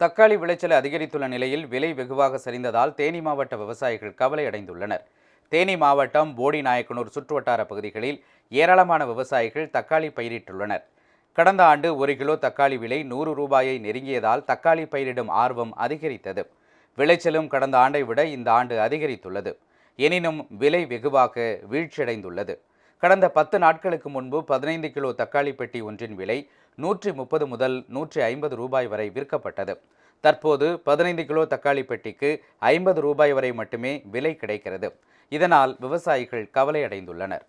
தக்காளி விளைச்சல் அதிகரித்துள்ள நிலையில் விலை வெகுவாக சரிந்ததால் தேனி மாவட்ட விவசாயிகள் கவலை அடைந்துள்ளனர். தேனி மாவட்டம் போடி நாயக்கனூர் சுற்றுவட்டார பகுதிகளில் ஏராளமான விவசாயிகள் தக்காளி பயிரிட்டுள்ளனர். கடந்த ஆண்டு ஒரு கிலோ தக்காளி விலை நூறு ரூபாயை நெருங்கியதால் தக்காளி பயிரிடும் ஆர்வம் அதிகரித்தது. விளைச்சலும் கடந்த ஆண்டை விட இந்த ஆண்டு அதிகரித்துள்ளது. எனினும் விலை வெகுவாக வீழ்ச்சியடைந்துள்ளது. கடந்த பத்து நாட்களுக்கு முன்பு பதினைந்து கிலோ தக்காளி பெட்டி ஒன்றின் விலை நூற்றி முப்பது முதல் நூற்றி ஐம்பது ரூபாய் வரை விற்கப்பட்டது. தற்போது பதினைந்து கிலோ தக்காளி பெட்டிக்கு ஐம்பது ரூபாய் வரை மட்டுமே விலை கிடைக்கிறது. இதனால் விவசாயிகள் கவலை அடைந்துள்ளனர்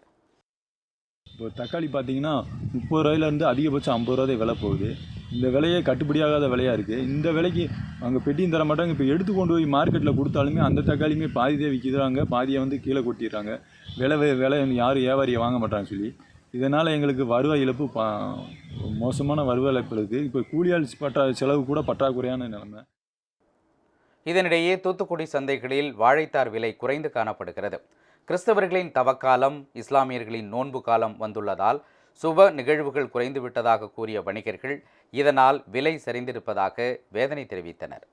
இப்போ தக்காளி பார்த்தீங்கன்னா முப்பது ரூபாயிலேருந்து அதிகபட்சம் ஐம்பது ரூபாய் விலை போகுது. இந்த விலையே கட்டுப்படியாகாத விலையாக இருக்குது இந்த விலைக்கு அங்கே பெட்டியும் தர மாட்டாங்க. இப்போ எடுத்து கொண்டு போய் மார்க்கெட்டில் கொடுத்தாலுமே அந்த தக்காளியுமே பாதியே விற்கிறாங்க பாதியை வந்து கீழே கொட்டிடுறாங்க. விலை விலை யாரும் வியாபாரியை வாங்க மாட்டாங்க சொல்லி. இதனால் எங்களுக்கு வருவாய் இழப்பு பா மோசமான வருவாய் இழப்பு இருக்குது இப்போ கூலியாள் பற்றா செலவு கூட பற்றாக்குறையான நிலைமை. இதனிடையே தூத்துக்குடி சந்தைகளில் வாழைத்தார் விலை குறைந்து காணப்படுகிறது. கிறிஸ்தவர்களின் தவக்காலம் இஸ்லாமியர்களின் நோன்பு காலம் வந்துள்ளதால் சுப நிகழ்வுகள் குறைந்து விட்டதாக கூறிய வணிகர்கள் இதனால் விலை சரிந்திருப்பதாக வேதனை தெரிவித்தனர்.